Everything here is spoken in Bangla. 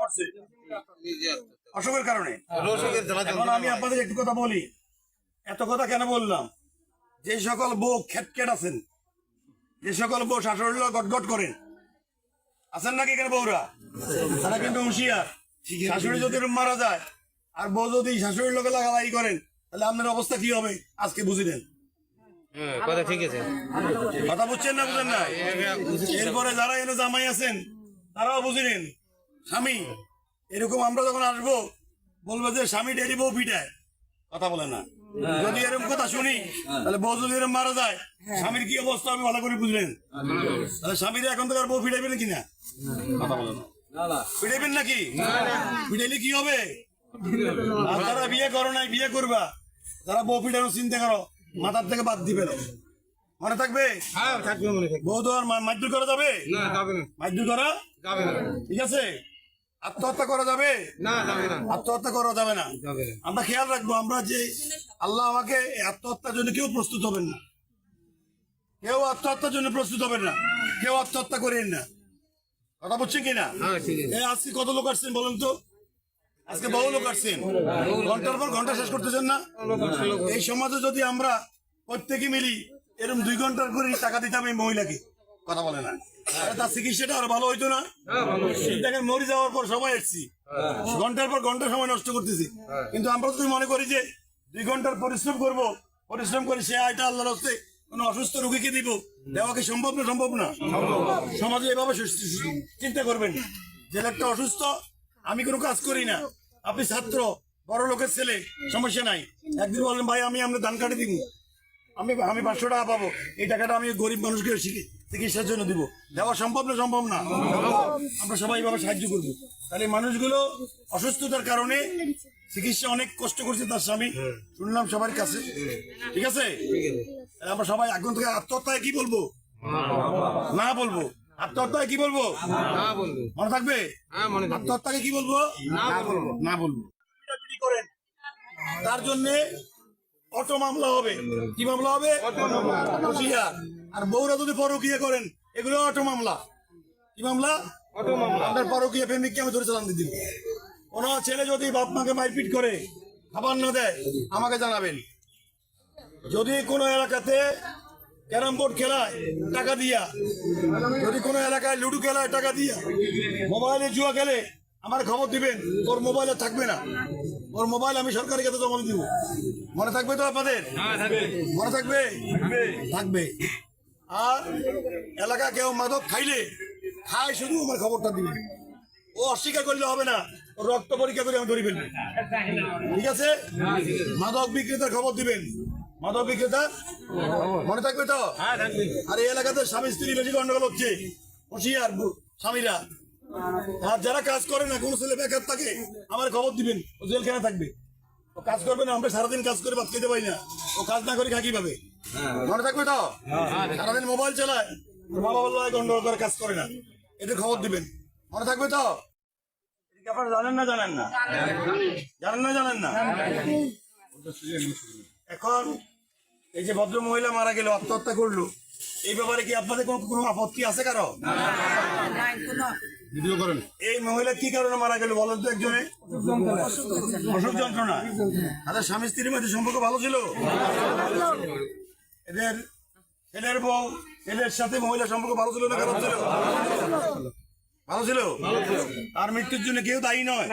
করছে অসুখের কারণে। এখন আমি আপনাদের একটু কথা বলি। এত কথা কেন বললাম? যে সকল বউ খেটকেট আছেন যে সকল বউ শাশুড়ি গটগট করেন আছেন নাকি এখানে বউরা? তারা কিন্তু হুঁশিয়ার। শাশুড়ি যদি মারা যায় আর বউ যদি শাশুড়ির লোকে লাগালাই করেন তাহলে আপনার অবস্থা কি হবে? আজকে বুঝি নেন। হ্যাঁ, কথা ঠিক আছে। কথা বুঝছেন না বুঝেন না? এরপরে যারা এনে জামাই আছেন তারাও বুঝে নিন। স্বামী এরকম আমরা যখন আসব বলব যে স্বামী ডেরি বউ পিটায়। কথা বলে না। যদি এরকম কথা শুনি তাহলে বউ যদি এরকম মারা যায় স্বামীর কি অবস্থা আমি ভালো করে বুঝলেন? তাহলে স্বামীর এখন থেকে আর বউ পিটাইবেন কিনা? কথা বলে না। পিটাইবেন নাকি? কি হবে? আর যারা বিয়ে করো নাই বিয়ে করবা। যারা বউ পিটানোর চিন্তা করো মাথার থেকে বাদ দিবে না। মনে থাকবে? হ্যাঁ থাকবে মনে বউ তো আর করা যাবে? না যাবে করা? যাবে না। ঠিক আছে? আত্মহত্যা করা যাবে? না যাবে না। আত্মহত্যা করা যাবে না। যাবে আমরা খেয়াল রাখব আমরা যে আল্লাহ আমাকে আত্মহত্যার জন্য কেউ প্রস্তুত হবেন না। কেউ আত্মহত্যার জন্য প্রস্তুত হবেন না। কেউ আত্মহত্যা করেন না। কথা বুঝছেন কিনা? হ্যাঁ আজকে কত লোক আসছেন বলুন তো? আজকে বহু লোক আসছেন। ঘণ্টার পর ঘণ্টা শেষ করতেছেন না? এই সমাজে যদি আমরা প্রত্যেকে মিলি এরকম দুই ঘণ্টার করে টাকা দিতাম এই মহিলাকে। কথা বলে না। তার চিকিৎসাটা আরও ভালো হইতো না। দেখেন মরে যাওয়ার পর সবাই এসছি। ঘণ্টার পর ঘণ্টা সময় নষ্ট করতেছি। কিন্তু আমরা যদি মনে করি যে দুই ঘণ্টার পরিশ্রম করব পরিশ্রম করে সে আয়টা আল্লাহর হস্তে কোনো অসুস্থ রোগীকে দিব দেওয়া কি সম্ভব না? সম্ভব না। সমাজে এভাবে সুস্থ- সুস্থ- চিন্তা করবেন যে অসুস্থ আমি কোনো কাজ করি না। আপনি ছাত্র বড় লোকের ছেলে সমস্যা নাই। একদিন বললেন ভাই আমি আপনার দান কাটে দিব। আমি আমি পাঁচশো টাকা পাবো। এই টাকাটা আমি গরিব মানুষকে শিখি চিকিৎসার জন্য দিব। দেওয়া সম্ভব না সম্ভব না? আমরা সবাই এভাবে সাহায্য করব। তাহলে মানুষগুলো অসুস্থতার কারণে চিকিৎসা অনেক কষ্ট করছে তার স্বামী। শুনলাম সবার কাছে। ঠিক আছে? আমরা সবাই এখন থেকে আত্মহত্যায় কি বলব? না বলব। আত্মহত্যায় কি বলব? মনে থাকবে? হ্যাঁ আত্মহত্যাকে কি বলব? না বলব। করেন তার জন্য অটো মামলা হবে। কি মামলা হবে। আর বউরা যদি পরকিয়া করেন এগুলো অটো মামলা। কি মামলা? অটো মামলা। আপনার পরকিয়া প্রেমিককে আমি ধরে চালান দিয়ে দিব। কোন ছেলে যদি বাপ মাকে মারপিট করে খাবার না দেয় আমাকে জানাবেন। যদি কোনো এলাকাতে ক্যারাম বোর্ড খেলায় টাকা দিয়া যদি কোনো এলাকায় লুডু খেলায় টাকা দিয়া মোবাইলে জুয়া খেলে আমার খবর দিবেন ওর মোবাইলে থাকবে না। ওর মোবাইল আমি সরকারের কাছে জমা দিব। মনে থাকবে তো আপনাদের? হ্যাঁ মনে থাকবে। থাকবে। আর এলাকা কেউ মাদক খাইলে খায় শুধু আমার খবরটা দিবে। ও অস্বীকার করলে হবে না রক্ত পরীক্ষা করে আমি ধরে ফেলবে। ঠিক আছে? মাদক বিক্রেতার খবর দিবেন। মাদক বিক্রেতা মনে থাকবে তো? হ্যাঁ আর এই এলাকাতে স্বামী স্ত্রী বেশি গন্ডগোল হচ্ছে। হুঁশিয়ার স্বামীরা। আর যারা কাজ করে না কোনো ছেলে বেকার থাকে আমার খবর দিবেন। ও জেলখানে থাকবে। ও কাজ করবে না আমরা সারাদিন কাজ করে ভাত খেতে পারি না। ও কাজ না করে খা কীভাবে? মনে থাকবে তো? সারাদিন মোবাইল চালায়। বাবা বলল গন্ডগোল করে কাজ করে না। এদের খবর দিবেন। মনে থাকবে তো? আপনারা জানেন না জানেন না? জানেন না জানেন না? এখন এই যে ভদ্র মহিলা মারা গেল আত্মহত্যা করল এই ব্যাপারে কি আপনাদের কোনো কোনো আপত্তি আছে কারও? ভিডিও করেন। এই মহিলা কি কারণে মারা গেল বলেন তো একজনে? অসুখ যন্ত্রণা। তাদের স্বামী স্ত্রীর মধ্যে সম্পর্ক ভালো ছিল? এদের ছেলের বউ ছেলের সাথে মহিলা সম্পর্ক ভালো ছিল না খারাপ ছিল ভালো ছিল তার মৃত্যুর জন্য কেউ দায়ী নয়